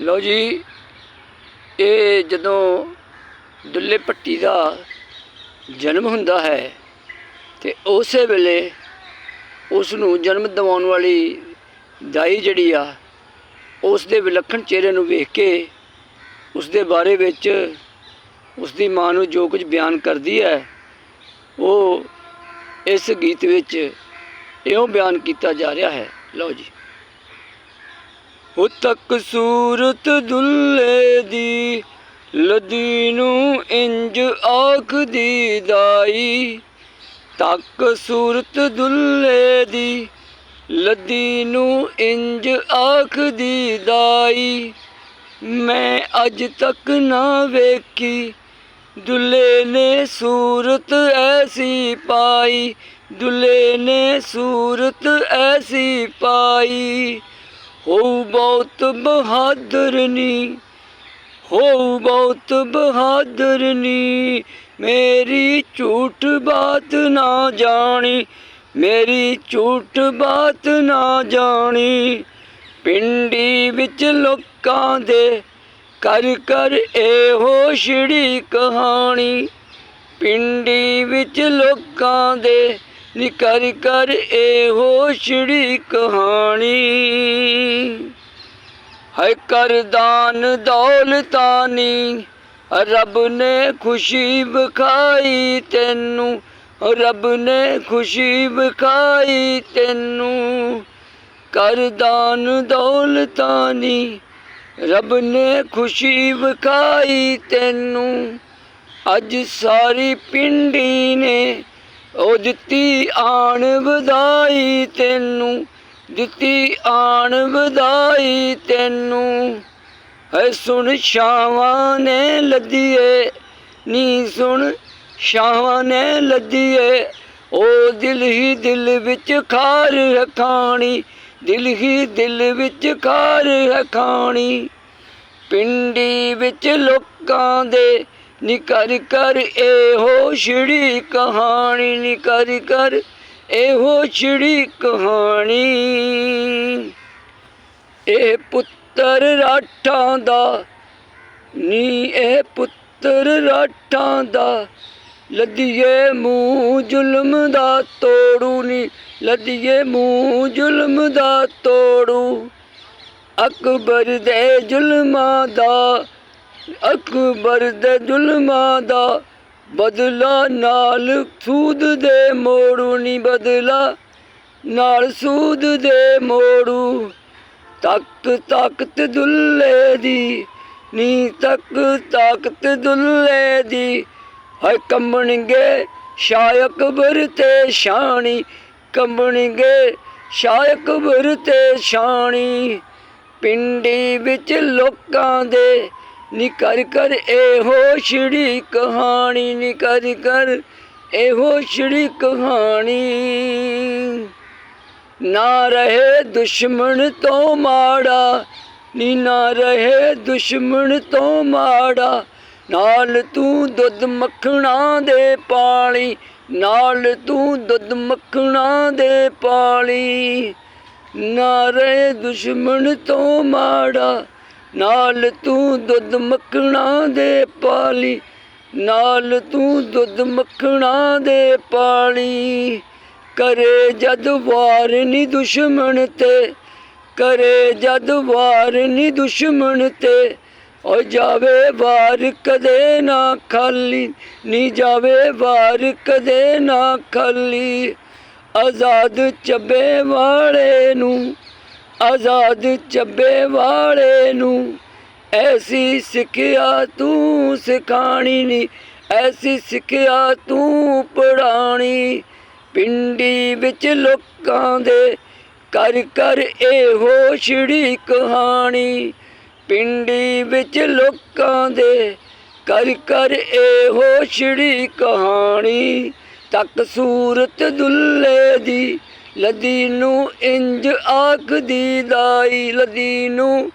ਲਓ ਜੀ, ਇਹ ਜਦੋਂ ਦੁੱਲੇ ਪੱਟੀ ਦਾ ਜਨਮ ਹੁੰਦਾ ਹੈ ਤੇ ਉਸੇ ਵੇਲੇ ਉਸ ਨੂੰ ਜਨਮ ਦਿਵਾਉਣ ਵਾਲੀ ਦਾਈ ਜਿਹੜੀ ਆ ਉਸ ਦੇ ਵਿਲੱਖਣ ਚਿਹਰੇ ਨੂੰ ਵੇਖ ਕੇ ਉਸ ਦੇ ਬਾਰੇ ਵਿੱਚ ਉਸ ਦੀ ਮਾਂ ਨੂੰ ਜੋ ਕੁਝ ਬਿਆਨ ਕਰਦੀ ਹੈ, ਉਹ ਇਸ ਗੀਤ ਵਿੱਚ ਇਉਂ ਬਿਆਨ ਕੀਤਾ ਜਾ ਰਿਹਾ ਹੈ। ਲਓ ਜੀ। ਉਹ ਤੱਕ ਸੂਰਤ ਦੁੱਲੇ ਦੀ, ਲਦੀ ਨੂੰ ਇੰਜ ਆਖਦੀ ਦਾਈ। ਤੱਕ ਸੂਰਤ ਦੁੱਲੇ ਦੀ, ਲਦੀ ਨੂੰ ਇੰਜ ਆਖਦੀ ਦਾਈ। ਮੈਂ ਅੱਜ ਤੱਕ ਨਾ ਵੇਖੀ, ਦੁੱਲੇ ਨੇ ਸੂਰਤ ਐਸੀ ਪਾਈ, ਦੁੱਲੇ ਨੇ ਸੂਰਤ ਐਸੀ ਪਾਈ। ਹੋਊ ਬਹੁਤ ਬਹਾਦਰਨੀ ਹੋਊ ਬਹੁਤ ਬਹਾਦਰਨੀ, ਮੇਰੀ ਝੂਠ ਬਾਤ ਨਾ ਜਾਣੀ, ਮੇਰੀ ਝੂਠ ਬਾਤ ਨਾ ਜਾਣੀ, ਪਿੰਡੀ ਵਿੱਚ ਲੋਕਾਂ ਦੇ ਕਰ ਕਰ ਇਹੋ ਛੜੀ ਕਹਾਣੀ, ਪਿੰਡੀ ਵਿੱਚ ਲੋਕਾਂ ਦੇ ਨੀ ਕਰ ਕਰ ਇਹੋ ਛੜੀ ਕਹਾਣੀ। ਹੈ ਕਰਦਾਨ ਦੌਲਤਾਨੀ, ਰੱਬ ਨੇ ਖੁਸ਼ੀ ਵਿਖਾਈ ਤੈਨੂੰ, ਰੱਬ ਨੇ ਖੁਸ਼ੀ ਵਿਖਾਈ ਤੈਨੂੰ। ਕਰਦਾਨ ਦੌਲਤਾਨੀ, ਰੱਬ ਨੇ ਖੁਸ਼ੀ ਵਿਖਾਈ ਤੈਨੂੰ। ਅੱਜ ਸਾਰੀ ਪਿੰਡੀ ਨੇ ਉਹ ਦਿੱਤੀ ਆਣ ਵਧਾਈ ਤੈਨੂੰ, ਦਿੱਤੀ ਆਣ ਵਧਾਈ ਤੈਨੂੰ। ਹੈ ਸੁਣ ਸ਼ਾਵਾਂ ਨੇ ਲੱਦੀਏ, ਨੀ ਸੁਣ ਸ਼ਾਵਾਂ ਨੇ ਲੱਦੀਏ। ਉਹ ਦਿਲ ਹੀ ਦਿਲ ਵਿੱਚ ਖਾਰ ਹੈ ਖਾਣੀ, ਦਿਲ ਹੀ ਦਿਲ ਵਿੱਚ ਖਾਰ ਹੈ ਖਾਣੀ। ਪਿੰਡੀ ਵਿੱਚ ਲੋਕਾਂ ਦੇ ਨਿਕਰ ਕਰ ਇਹੋ ਛੜੀ ਕਹਾਣੀ ਨਿਕਰ ਕਰ ਇਹੋ ਛੜੀ ਕਹਾਣੀ। ਇਹ ਪੁੱਤਰ ਰਾਠਾਂ ਦਾ, ਨੀ ਇਹ ਪੁੱਤਰ ਰਾਠਾਂ ਦਾ, ਲੱਦੀਏ ਮੂੰਹ ਜ਼ੁਲਮ ਦਾ ਤੋੜੂ, ਨੀ ਲੱਦੀਏ ਮੂੰਹ ਜ਼ੁਲਮ ਦਾ ਤੋੜੂ। ਅਕਬਰ ਦੇ ਜ਼ੁਲਮਾਂ ਦਾ ਅਕਬਰ ਦੇ ਜ਼ੁਲਮਾਂ ਦਾ ਬਦਲਾ ਨਾਲ ਸੂਦ ਦੇ ਮੋੜੂ ਨੀ ਬਦਲਾ, ਨਾਲ ਸੂਦ ਦੇ ਮੋੜੂ। ਤੱਕ ਤਾਕਤ ਦੁੱਲੇ ਦੀ, ਨੀ ਤੱਕ ਤਾਕਤ ਦੁੱਲੇ ਦੀ ਹੈ ਕੰਬਣਗੇ ਸ਼ਾਹ ਅਕਬਰ ਤੇ ਸ਼ਾਨੀ ਕੰਬਣਗੇ ਸ਼ਾਹ ਅਕਬਰ ਤੇ ਸ਼ਾਨੀ ਪਿੰਡੀ ਵਿੱਚ ਲੋਕਾਂ ਦੇ ਨੀ ਕਰ ਇਹੋ ਛੜੀ ਕਹਾਣੀ, ਨੀ ਕਰ ਕਰ ਇਹੋ ਛੜੀ ਕਹਾਣੀ। ਨਾ ਰਹੇ ਦੁਸ਼ਮਣ ਤੋਂ ਮਾੜਾ, ਨੀ ਨਾ ਰਹੇ ਦੁਸ਼ਮਣ ਤੋਂ ਮਾੜਾ। ਨਾਲ ਤੂੰ ਦੁੱਧ ਮੱਖਣਾ ਦੇ ਪਾਲੀ, ਨਾਲ ਤੂੰ ਦੁੱਧ ਮੱਖਣਾ ਦੇ ਪਾਲੀ। ਨਾ ਰਹੇ ਦੁਸ਼ਮਣ ਤੋਂ ਮਾੜਾ ਨਾਲ ਤੂੰ ਦੁੱਧ ਮੱਖਣਾ ਦੇ ਪਾਲੀ, ਨਾਲ ਤੂੰ ਦੁੱਧ ਮੱਖਣਾ ਦੇ ਪਾਣੀ ਕਰੇ ਜਦ ਵਾਰ ਨੀ ਦੁਸ਼ਮਣ ਤੇ, ਕਰੇ ਜਦ ਵਾਰ ਨੀ ਦੁਸ਼ਮਣ ਤੇ। ਓ ਜਾਵੇ ਵਾਰ ਕਦੇ ਨਾ ਖਾਲੀ, ਨੀ ਜਾਵੇ ਵਾਰ ਕਦੇ ਨਾ ਖਾਲੀ। ਆਜ਼ਾਦ ਚੱਬੇ ਵਾਲੇ ਨੂੰ ਆਜ਼ਾਦ ਚੱਬੇ ਵਾਲੇ ਨੂੰ, ਐਸੀ ਸਿੱਖਿਆ ਤੂੰ ਸਿਖਾਣੀ ਨੀ, ਐਸੀ ਸਿੱਖਿਆ ਤੂੰ ਪੜਾਣੀ ਪਿੰਡੀ ਵਿੱਚ ਲੋਕਾਂ ਦੇ ਕਰ ਕਰ ਇਹੋ ਛੜੀ ਕਹਾਣੀ। ਪਿੰਡੀ ਵਿੱਚ ਲੋਕਾਂ ਦੇ ਕਰ ਕਰ ਇਹੋ ਛੜੀ ਕਹਾਣੀ। ਤੱਕ ਸੂਰਤ ਦੁੱਲੇ ਦੀ ਲਦੀ ਨੂੰ ਇੰਜ ਆਖਦੀ ਦਾਈ ਲਦੀ ਨੂੰ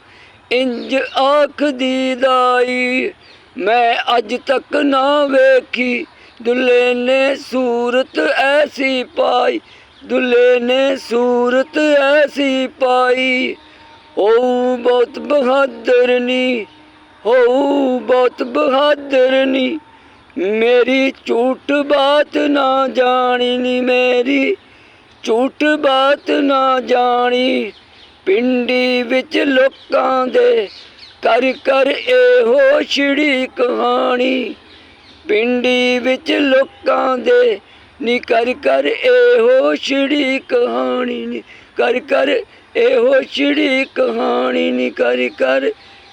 ਇੰਜ ਆਖਦੀ ਦਾਈ ਮੈਂ ਅੱਜ ਤੱਕ ਨਾ ਵੇਖੀ ਦੁੱਲੇ ਨੇ ਸੂਰਤ ਐਸੀ ਪਾਈ ਦੁੱਲੇ ਨੇ ਸੂਰਤ ਐਸੀ ਪਾਈ ਓ ਬਹੁਤ ਬਹਾਦਰ ਨੀ ਹੋ ਬਹੁਤ ਬਹਾਦਰ ਨੀ ਮੇਰੀ ਝੂਠ ਬਾਤ ਨਾ ਜਾਣੀ ਨੀ ਮੇਰੀ ਝੂਠ ਬਾਤ ਨਾ ਜਾਣੀ, ਪਿੰਡੀ ਵਿੱਚ ਲੋਕਾਂ ਦੇ ਕਰ ਕਰ ਇਹੋ ਛਿੜੀ ਕਹਾਣੀ। ਪਿੰਡੀ ਵਿੱਚ ਲੋਕਾਂ ਦੇ ਨੀ ਕਰ ਕਰ ਇਹੋ ਛਿੜੀ ਕਹਾਣੀ, ਨੀ ਕਰ ਕਰ ਇਹੋ ਛਿੜੀ ਕਹਾਣੀ, ਨੀ ਕਰ ਕਰ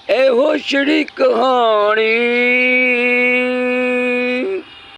ਇਹੋ ਛਿੜੀ ਕਹਾਣੀ।